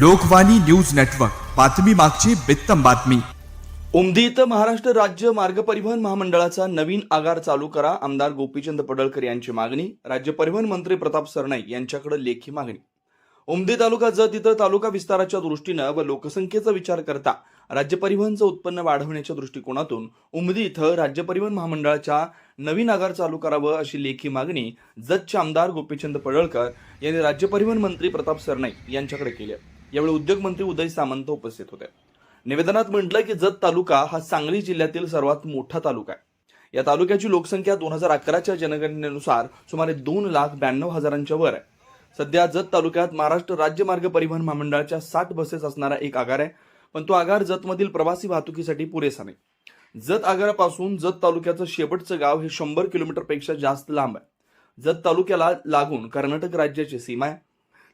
Lokvani news network बातमी मागची बित्तम बातमी उमदी इथं महाराष्ट्र राज्य मार्ग परिवहन महामंडळाचा नवीन आगार चालू करा आमदार गोपीचंद पडळकर यांची मागणी राज्य परिवहन मंत्री प्रताप सरनाईक यांच्याकडे लेखी मागणी उमदी तालुका जत इथं तालुका विस्ताराच्या दृष्टीनं व लोकसंख्येचा विचार करता राज्य परिवहनचं उत्पन्न वाढवण्याच्या दृष्टिकोनातून उमदी इथं राज्य परिवहन महामंडळाच्या नवीन आगार चालू करावं अशी लेखी मागणी जतचे आमदार गोपीचंद पडळकर यांनी राज्य परिवहन मंत्री प्रताप सरनाईक यांच्याकडे केली आहे. यावेळी उद्योगमंत्री उदय सामंत उपस्थित होते. निवेदनात म्हटलं की जत तालुका हा सांगली जिल्ह्यातील सर्वात मोठा तालुका आहे. या तालुक्याची लोकसंख्या दोन हजार अकराच्या जनगणनेनुसार सुमारे दोन लाख ब्याण्णव हजारांच्या वर आहे. सध्या जत तालुक्यात महाराष्ट्र राज्य मार्ग परिवहन महामंडळाच्या साठ बसेस असणारा एक आगार आहे पण तो आगार जतमधील प्रवासी वाहतुकीसाठी पुरेसा नाही. जत आगारापासून जत तालुक्याचं शेवटचं गाव हे शंभर किलोमीटरपेक्षा जास्त लांब आहे. जत तालुक्याला लागून कर्नाटक राज्याची सीमा आहे.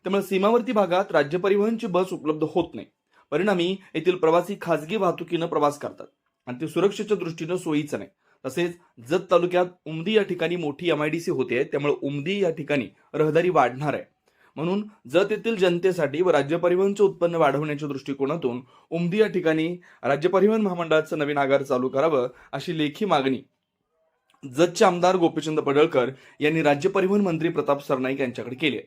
त्यामुळे सीमावर्ती भागात राज्य परिवहनची बस उपलब्ध होत नाही. परिणामी येथील प्रवासी खासगी वाहतुकीनं प्रवास करतात आणि ते सुरक्षेच्या दृष्टीनं सोयीचं नाही. तसेच जत तालुक्यात उमदी या ठिकाणी मोठी एमआयडीसी होते त्यामुळे उमदी या ठिकाणी रहदारी वाढणार आहे. म्हणून जत येथील जनतेसाठी व राज्य परिवहनचे उत्पन्न वाढवण्याच्या दृष्टिकोनातून उमदी या ठिकाणी राज्य परिवहन महामंडळाचं नवीन आगार चालू करावं अशी लेखी मागणी जतचे आमदार गोपीचंद पडळकर यांनी राज्य परिवहन मंत्री प्रताप सरनाईक यांच्याकडे केली आहे.